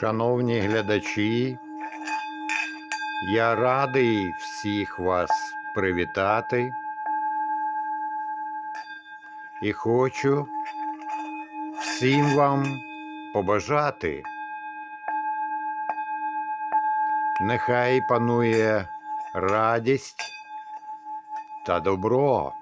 Шановні глядачі, я радий всіх вас привітати і хочу всім вам побажати. Нехай панує радість та добро.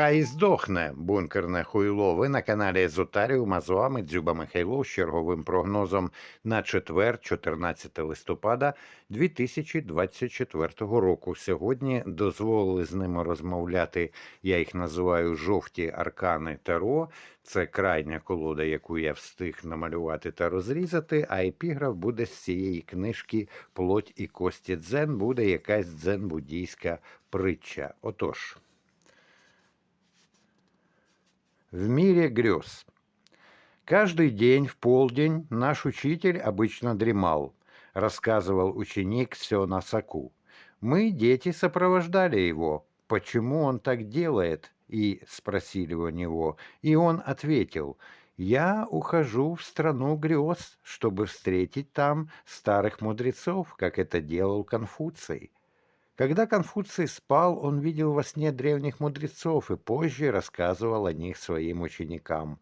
Хай здохне бункерне хуйло. Ви на каналі Езотаріум, а з вами Дзюба Михайло з черговим прогнозом на четвер, 14 листопада 2024 року. Сьогодні дозволили з ними розмовляти. Я їх називаю жовті аркани Таро. Це крайня колода, яку я встиг намалювати та розрізати. А епіграф буде з цієї книжки Плоть і кості дзен. Буде якась дзен-буддійська притча. Отож. В мире грез. Каждый день в полдень наш учитель обычно дремал, рассказывал ученик Сёна Саку. Мы, дети, сопровождали его. Почему он так делает? И спросили у него. И он ответил, я ухожу в страну грез, чтобы встретить там старых мудрецов, как это делал Конфуций. Когда Конфуций спал, он видел во сне древних мудрецов и позже рассказывал о них своим ученикам.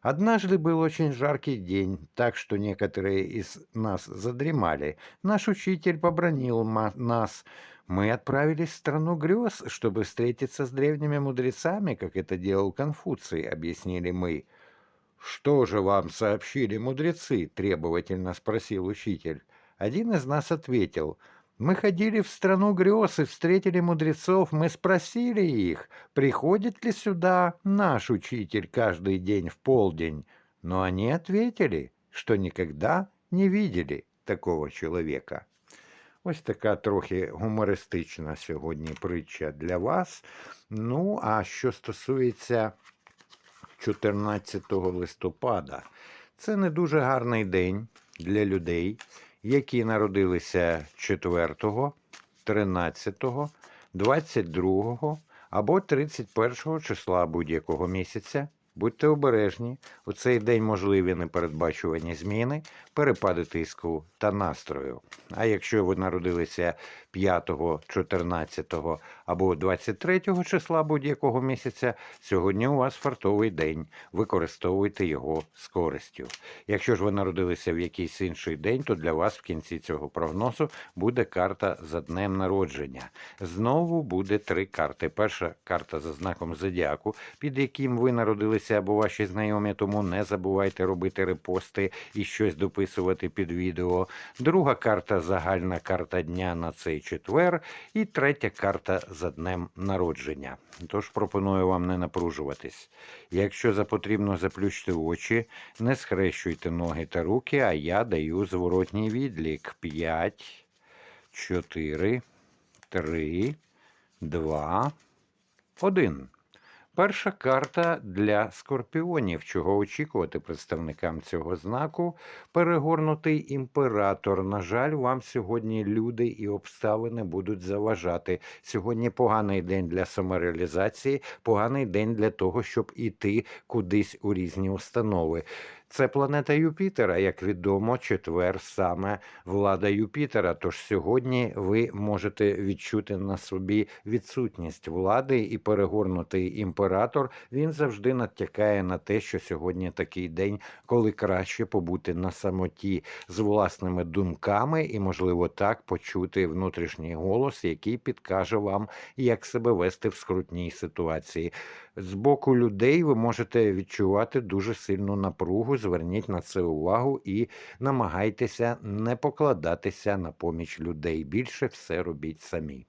Однажды был очень жаркий день, так что некоторые из нас задремали. Наш учитель побронил нас. Мы отправились в страну грез, чтобы встретиться с древними мудрецами, как это делал Конфуций, объяснили мы. «Что же вам сообщили мудрецы?» – требовательно спросил учитель. Один из нас ответил – мы ходили в страну грез и встретили мудрецов. Мы спросили их, приходит ли сюда наш учитель каждый день в полдень. Но они ответили, что никогда не видели такого чоловіка. Ось така трохи гумористична сьогодні притча для вас. Ну, а що стосується 14 листопада, це не дуже гарний день для людей, які народилися 4, 13, 22 або 31 числа будь-якого місяця. Будьте обережні, у цей день можливі непередбачувані зміни, перепади тиску та настрою. А якщо ви народилися 5, 14 або 23 числа будь-якого місяця, сьогодні у вас фартовий день. Використовуйте його з користю. Якщо ж ви народилися в якийсь інший день, то для вас в кінці цього прогнозу буде карта за днем народження. Знову буде три карти. Перша карта за знаком зодіаку, під яким ви народилися або ваші знайомі, тому не забувайте робити репости і щось дописувати під відео. Друга карта загальна карта дня на цей четвер. І третя карта за днем народження. Тож пропоную вам не напружуватись. Якщо запотрібно заплющити очі, не схрещуйте ноги та руки, а я даю зворотній відлік. 5, 4, 3, 2, 1. Перша карта для скорпіонів, чого очікувати представникам цього знаку. Перегорнутий імператор. На жаль, вам сьогодні люди і обставини будуть заважати. Сьогодні поганий день для самореалізації, поганий день для того, щоб іти кудись у різні установи. Це планета Юпітера, як відомо, четвер саме влада Юпітера. Тож сьогодні ви можете відчути на собі відсутність влади і перегорнутий імператор. Він завжди натякає на те, що сьогодні такий день, коли краще побути на самоті з власними думками і, можливо, так почути внутрішній голос, який підкаже вам, як себе вести в скрутній ситуації. З боку людей ви можете відчувати дуже сильну напругу. Зверніть на це увагу і намагайтеся не покладатися на поміч людей. Більше все робіть самі.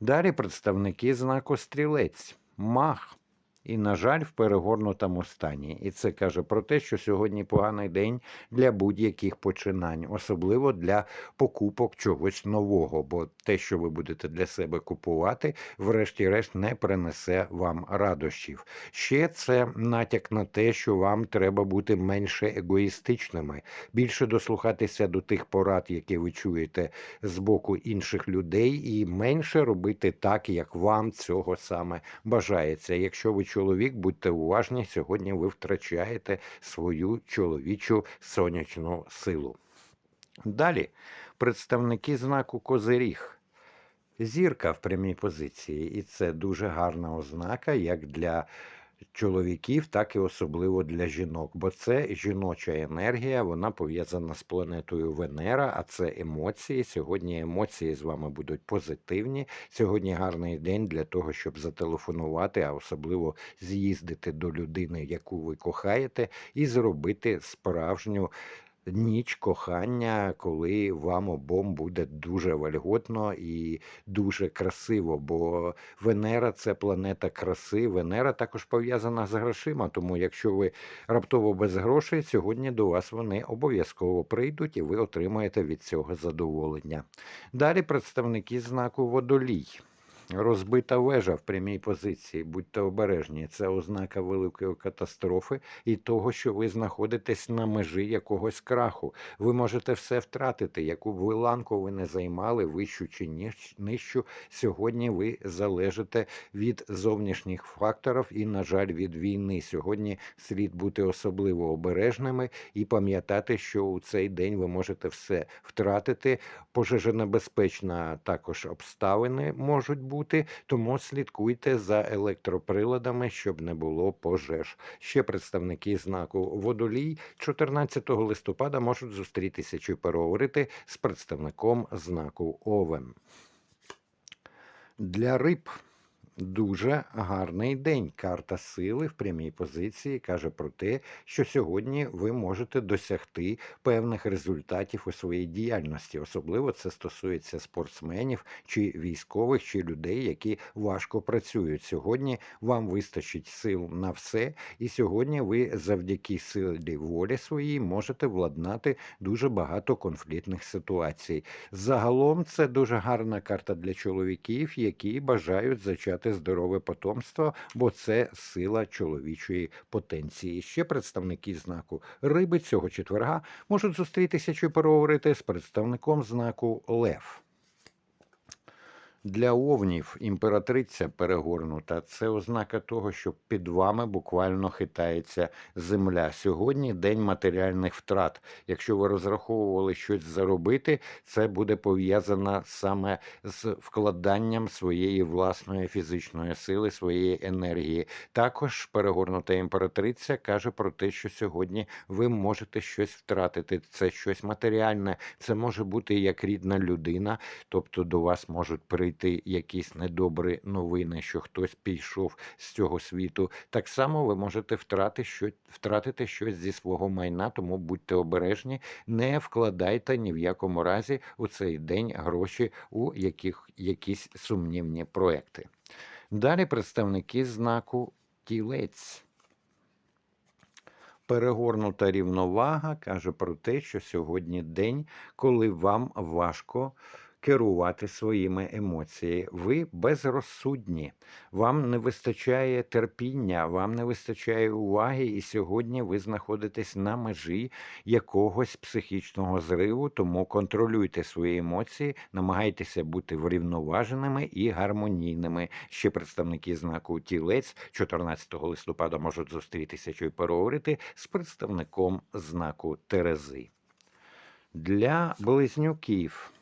Далі представники знаку стрілець, мах. І, на жаль, в перегорнутому стані. І це каже про те, що сьогодні поганий день для будь-яких починань, особливо для покупок чогось нового, бо те, що ви будете для себе купувати, врешті-решт не принесе вам радощів. Ще це натяк на те, що вам треба бути менше егоїстичними, більше дослухатися до тих порад, які ви чуєте з боку інших людей, і менше робити так, як вам цього саме бажається. Якщо ви чоловік, будьте уважні, сьогодні ви втрачаєте свою чоловічу сонячну силу. Далі представники знаку Козиріг. Зірка в прямій позиції, і це дуже гарна ознака як для чоловіків, так і особливо для жінок, бо це жіноча енергія, вона пов'язана з планетою Венера, а це емоції. Сьогодні емоції з вами будуть позитивні. Сьогодні гарний день для того, щоб зателефонувати, а особливо з'їздити до людини, яку ви кохаєте, і зробити справжню ніч кохання, коли вам обом буде дуже вольготно і дуже красиво. Бо Венера це планета краси. Венера також пов'язана з грошима. Тому, якщо ви раптово без грошей, сьогодні до вас вони обов'язково прийдуть і ви отримаєте від цього задоволення. Далі представники знаку водолій. Розбита вежа в прямій позиції, будьте обережні. Це ознака великої катастрофи і того, що ви знаходитесь на межі якогось краху. Ви можете все втратити, яку б ви ланку ви не займали, вищу чи нижчу. Сьогодні ви залежите від зовнішніх факторів і, на жаль, від війни. Сьогодні слід бути особливо обережними і пам'ятати, що у цей день ви можете все втратити. Пожежонебезпечна також обставини можуть бути, тому слідкуйте за електроприладами, щоб не було пожеж. Ще представники знаку водолій 14 листопада можуть зустрітися чи переговорити з представником знаку Овен. Для риб дуже гарний день. Карта сили в прямій позиції каже про те, що сьогодні ви можете досягти певних результатів у своїй діяльності. Особливо це стосується спортсменів чи військових, чи людей, які важко працюють. Сьогодні вам вистачить сил на все, і сьогодні ви завдяки силі волі своїй можете владнати дуже багато конфліктних ситуацій. Загалом це дуже гарна карта для чоловіків, які бажають зачати здорове потомство, бо це сила чоловічої потенції. Ще представники знаку риби цього четверга можуть зустрітися чи переговорити з представником знаку Лев. Для овнів імператриця перегорнута це ознака того, що під вами буквально хитається земля. Сьогодні день матеріальних втрат. Якщо ви розраховували щось заробити, це буде пов'язано саме з вкладанням своєї власної фізичної сили, своєї енергії. Також перегорнута імператриця каже про те, що сьогодні ви можете щось втратити. Це щось матеріальне, це може бути як рідна людина, тобто до вас можуть прийти якісь недобрі новини, що хтось пішов з цього світу. Так само ви можете втрати що, втратити щось зі свого майна, тому будьте обережні, не вкладайте ні в якому разі у цей день гроші у яких, якісь сумнівні проекти. Далі представники знаку тілець. Перегорнута рівновага каже про те, що сьогодні день, коли вам важко керувати своїми емоціями. Ви безрозсудні, вам не вистачає терпіння, вам не вистачає уваги, і сьогодні ви знаходитесь на межі якогось психічного зриву, тому контролюйте свої емоції, намагайтеся бути врівноваженими і гармонійними. Ще представники знаку тілець 14 листопада можуть зустрітися чи переговорити з представником знаку Терези. Для близнюків.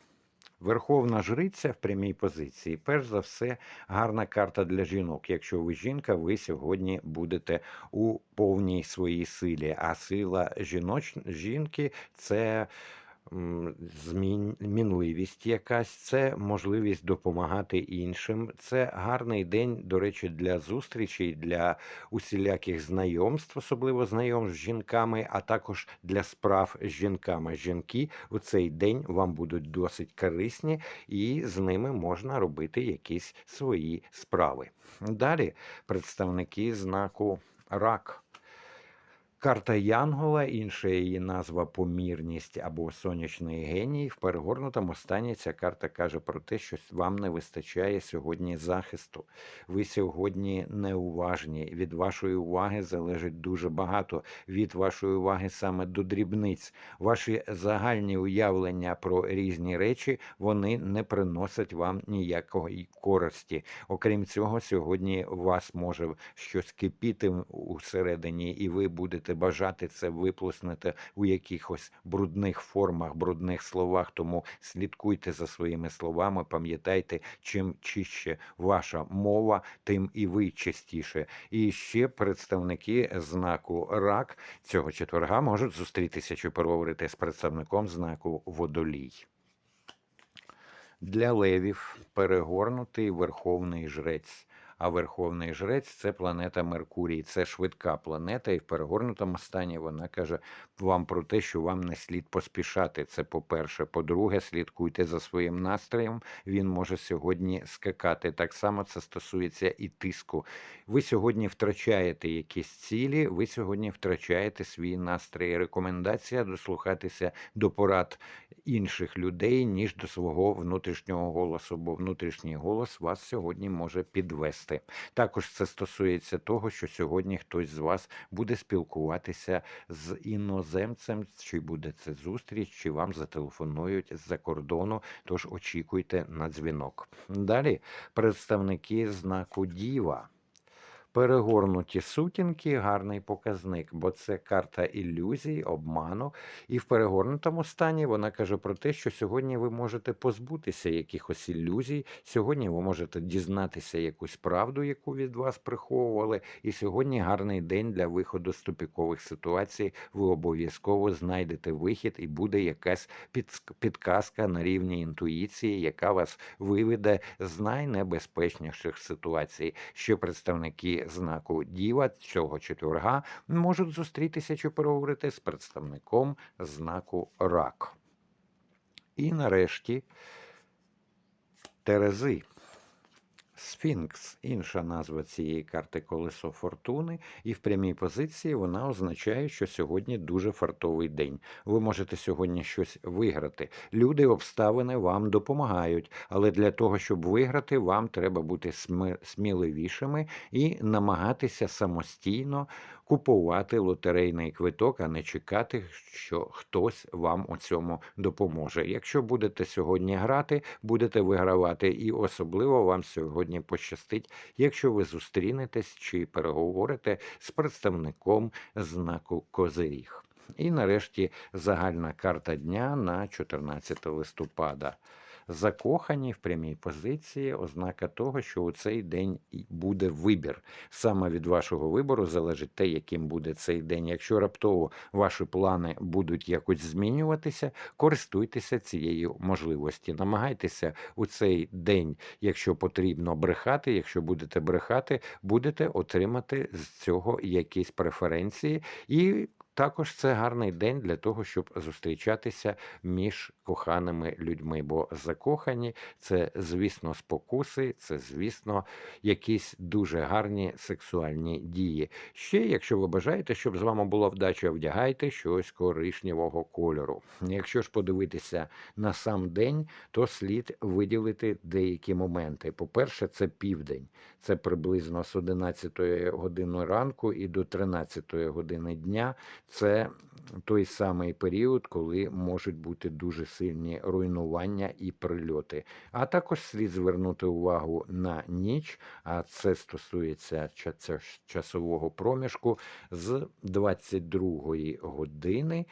Верховна жриця в прямій позиції, перш за все, гарна карта для жінок. Якщо ви жінка, ви сьогодні будете у повній своїй силі. А сила жіноч... жінки це м, змін... мінливість якась, це можливість допомагати іншим. Це гарний день, до речі, для зустрічей, для усіляких знайомств, особливо знайомств з жінками, а також для справ з жінками. Жінки у цей день вам будуть досить корисні, і з ними можна робити якісь свої справи. Далі представники знаку рак. Карта Янгола, інша її назва помірність або сонячний геній. В перегорнутому стані ця карта каже про те, що вам не вистачає сьогодні захисту. Ви сьогодні неуважні. Від вашої уваги залежить дуже багато. Від вашої уваги саме до дрібниць. Ваші загальні уявлення про різні речі вони не приносять вам ніякої користі. Окрім цього, сьогодні вас може щось кипіти усередині, і ви будете бажати це виплеснути у якихось брудних формах, брудних словах. Тому слідкуйте за своїми словами, пам'ятайте, чим чище ваша мова, тим і ви чистіше. І ще представники знаку рак цього четверга можуть зустрітися чи переговорити з представником знаку водолій. Для левів перегорнутий верховний жрець. А верховний жрець це планета Меркурій, це швидка планета, і в перегорнутому стані вона каже вам про те, що вам не слід поспішати. Це по-перше. По-друге, слідкуйте за своїм настроєм. Він може сьогодні скакати. Так само це стосується і тиску. Ви сьогодні втрачаєте якісь цілі, ви сьогодні втрачаєте свій настрій. Рекомендація дослухатися до порад інших людей, ніж до свого внутрішнього голосу, бо внутрішній голос вас сьогодні може підвести. Також це стосується того, що сьогодні хтось з вас буде спілкуватися з іноземцем, чи буде це зустріч, чи вам зателефонують з-за кордону. Тож очікуйте на дзвінок. Далі представники знаку Діва. Перегорнуті сутінки гарний показник, бо це карта ілюзій, обману. І в перегорнутому стані вона каже про те, що сьогодні ви можете позбутися якихось ілюзій. Сьогодні ви можете дізнатися якусь правду, яку від вас приховували. І сьогодні гарний день для виходу з тупікових ситуацій. Ви обов'язково знайдете вихід, і буде якась підказка на рівні інтуїції, яка вас виведе з найнебезпечніших ситуацій, що представники знаку Діва цього четверга можуть зустрітися чи переговорити з представником знаку Рак. І нарешті Терези. Сфінкс, інша назва цієї карти колесо фортуни, і в прямій позиції вона означає, що сьогодні дуже фартовий день. Ви можете сьогодні щось виграти. Люди, обставини вам допомагають, але для того, щоб виграти, вам треба бути сміливішими і намагатися самостійно купувати лотерейний квиток, а не чекати, що хтось вам у цьому допоможе. Якщо будете сьогодні грати, будете вигравати, і особливо вам сьогодні пощастить, якщо ви зустрінетесь чи переговорите з представником знаку Козиріг. І нарешті загальна карта дня на 14 листопада закохані в прямій позиції, ознака того, що у цей день буде вибір. Саме від вашого вибору залежить те, яким буде цей день. Якщо раптово ваші плани будуть якось змінюватися, користуйтеся цією можливості. Намагайтеся у цей день, якщо потрібно брехати. Якщо будете брехати, будете отримати з цього якісь преференції і. Також це гарний день для того, щоб зустрічатися між коханими людьми. Бо закохані це, звісно, спокуси, це, звісно, якісь дуже гарні сексуальні дії. Ще, якщо ви бажаєте, щоб з вами була вдача, вдягайте щось коричневого кольору. Якщо ж подивитися на сам день, то слід виділити деякі моменти. По-перше, це південь, це приблизно з 11 години ранку і до 13 години дня. Це той самий період, коли можуть бути дуже сильні руйнування і прильоти. А також слід звернути увагу на ніч, а це стосується часового проміжку з 22 години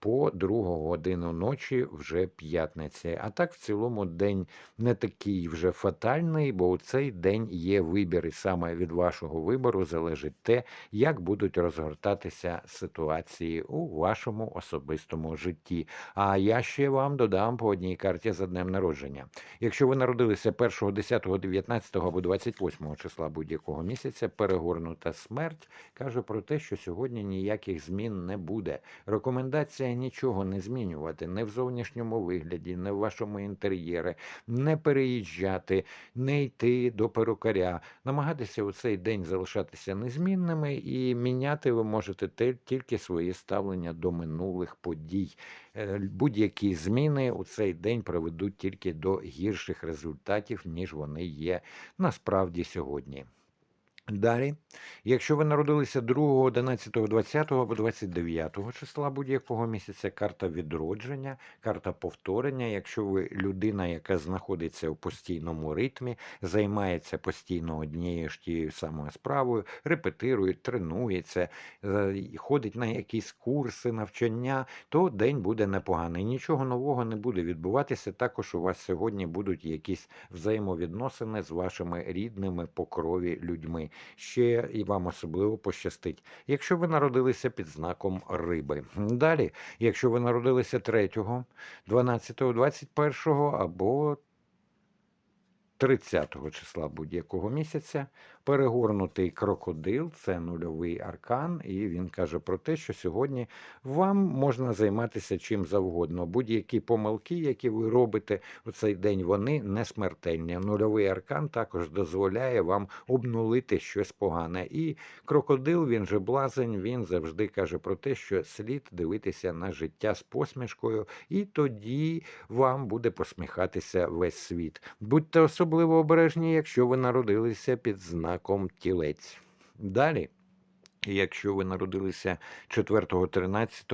по другу годину ночі вже п'ятниці. А так в цілому день не такий вже фатальний, бо у цей день є вибір, і саме від вашого вибору залежить те, як будуть розгортатися ситуації у вашому особистому житті. А я ще вам додам по одній карті за днем народження. Якщо ви народилися 1, 10, 19 або 28 числа будь-якого місяця, перегорнута смерть каже про те, що сьогодні ніяких змін не буде. Рекомендація рекомендація нічого не змінювати, не в зовнішньому вигляді, не в вашому інтер'єрі, не переїжджати, не йти до перукаря. Намагатися у цей день залишатися незмінними і міняти ви можете те- тільки свої ставлення до минулих подій. Е, Будь-які зміни у цей день приведуть тільки до гірших результатів, ніж вони є насправді сьогодні. Далі, якщо ви народилися 2, 11, 20 або 29 числа будь-якого місяця, карта відродження, карта повторення. Якщо ви людина, яка знаходиться в постійному ритмі, займається постійно однією ж тією самою справою, репетирує, тренується, е, ходить на якісь курси, навчання, то день буде непоганий. Нічого нового не буде відбуватися. Також у вас сьогодні будуть якісь взаємовідносини з вашими рідними по крові людьми. Ще і вам особливо пощастить, якщо ви народилися під знаком риби. Далі, якщо ви народилися 3, 12, 21 або 30 числа будь-якого місяця, перегорнутий крокодил це нульовий аркан, і він каже про те, що сьогодні вам можна займатися чим завгодно. Будь-які помилки, які ви робите у цей день, вони не смертельні. Нульовий аркан також дозволяє вам обнулити щось погане. І крокодил, він же блазень, він завжди каже про те, що слід дивитися на життя з посмішкою, і тоді вам буде посміхатися весь світ. Будьте особливо обережні, якщо ви народилися під знаком тілець. Далі, якщо ви народилися 4, 13,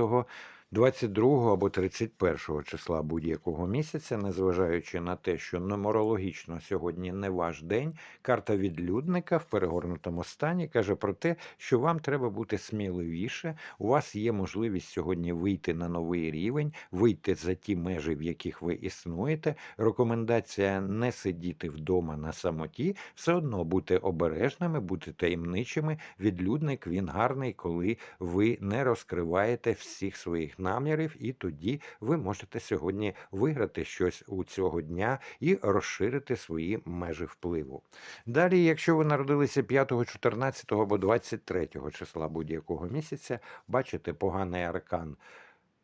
22 або 31 числа будь-якого місяця, незважаючи на те, що нумерологічно сьогодні не ваш день, карта відлюдника в перегорнутому стані каже про те, що вам треба бути сміливіше. У вас є можливість сьогодні вийти на новий рівень, вийти за ті межі, в яких ви існуєте. Рекомендація не сидіти вдома на самоті, все одно бути обережними, бути таємничими. Відлюдник він гарний, коли ви не розкриваєте всіх своїх намірів, і тоді ви можете сьогодні виграти щось у цього дня і розширити свої межі впливу. Далі, якщо ви народилися 5, 14 або 23 числа будь-якого місяця, бачите поганий аркан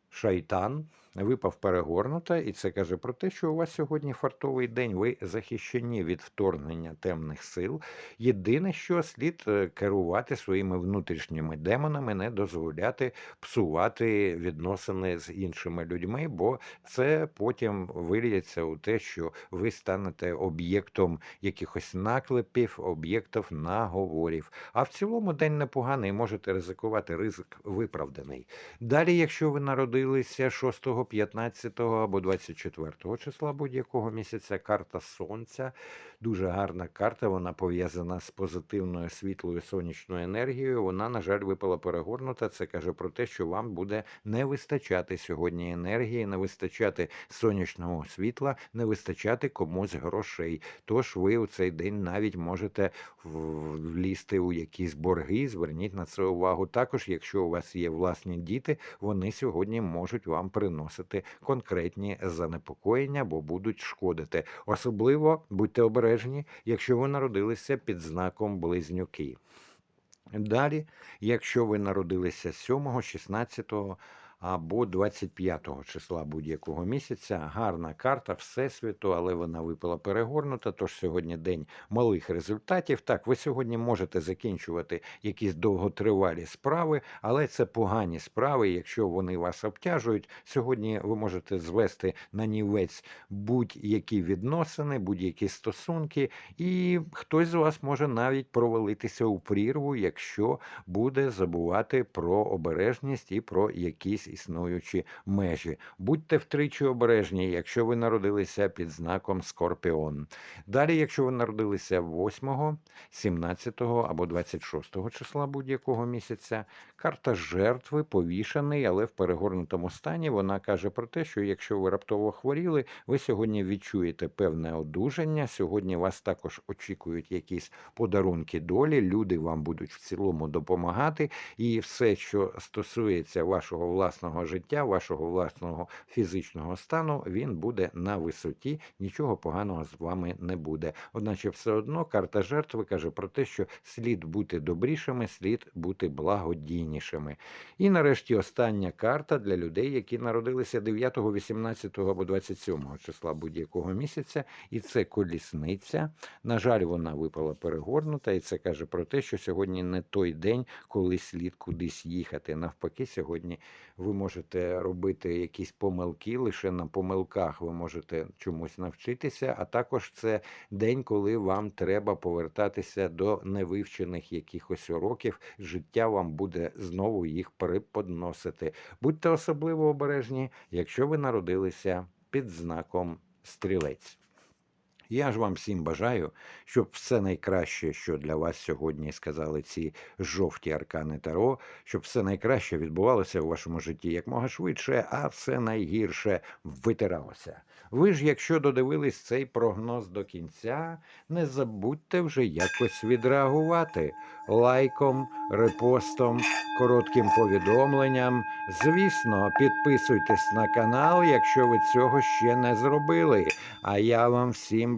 шайтан. Випав перегорнута, і це каже про те, що у вас сьогодні фартовий день. Ви захищені від вторгнення темних сил. Єдине, що слід е, керувати своїми внутрішніми демонами, не дозволяти псувати відносини з іншими людьми, бо це потім виліється у те, що ви станете об'єктом якихось наклепів, об'єктів наговорів. А в цілому день непоганий, можете ризикувати, ризик виправданий. Далі, якщо ви народилися 6, 15 або 24 числа будь-якого місяця, карта Сонця, дуже гарна карта, вона пов'язана з позитивною світлою сонячною енергією. Вона, на жаль, випала перегорнута. Це каже про те, що вам буде не вистачати сьогодні енергії, не вистачати сонячного світла, не вистачати комусь грошей. Тож ви у цей день навіть можете влізти у якісь борги. Зверніть на це увагу. Також, якщо у вас є власні діти, вони сьогодні можуть вам приносити конкретні занепокоєння, бо будуть шкодити. Особливо будьте обережні, якщо ви народилися під знаком близнюки. Далі, якщо ви народилися 7, 16 або 25 числа будь-якого місяця, гарна карта Всесвіту, але вона випала перегорнута. Тож сьогодні день малих результатів. Так, ви сьогодні можете закінчувати якісь довготривалі справи, але це погані справи. Якщо вони вас обтяжують, сьогодні ви можете звести на нівець будь-які відносини, будь-які стосунки, і хтось з вас може навіть провалитися у прірву, якщо буде забувати про обережність і про якісь існуючі межі. Будьте втричі обережні, якщо ви народилися під знаком Скорпіон. Далі, якщо ви народилися 8, 17 або 26 числа будь-якого місяця, карта жертви повішаний, але в перегорнутому стані вона каже про те, що якщо ви раптово хворіли, ви сьогодні відчуєте певне одужання. Сьогодні вас також очікують якісь подарунки долі. Люди вам будуть в цілому допомагати, і все, що стосується вашого власного власного життя, вашого власного фізичного стану, він буде на висоті, нічого поганого з вами не буде. Одначе, все одно карта жертви каже про те, що слід бути добрішими, слід бути благодійнішими. І нарешті остання карта для людей, які народилися 9, 18 або 27 числа будь-якого місяця, і це колісниця. На жаль, вона випала перегорнута, і це каже про те, що сьогодні не той день, коли слід кудись їхати. Навпаки, сьогодні ви можете робити якісь помилки, лише на помилках ви можете чомусь навчитися. А також це день, коли вам треба повертатися до невивчених якихось уроків. Життя вам буде знову їх преподносити. Будьте особливо обережні, якщо ви народилися під знаком стрілець. Я ж вам всім бажаю, щоб все найкраще, що для вас сьогодні сказали ці жовті аркани Таро, щоб все найкраще відбувалося у вашому житті якмога швидше, а все найгірше витиралося. Ви ж, якщо додивились цей прогноз до кінця, не забудьте вже якось відреагувати лайком, репостом, коротким повідомленням. Звісно, підписуйтесь на канал, якщо ви цього ще не зробили. А я вам всім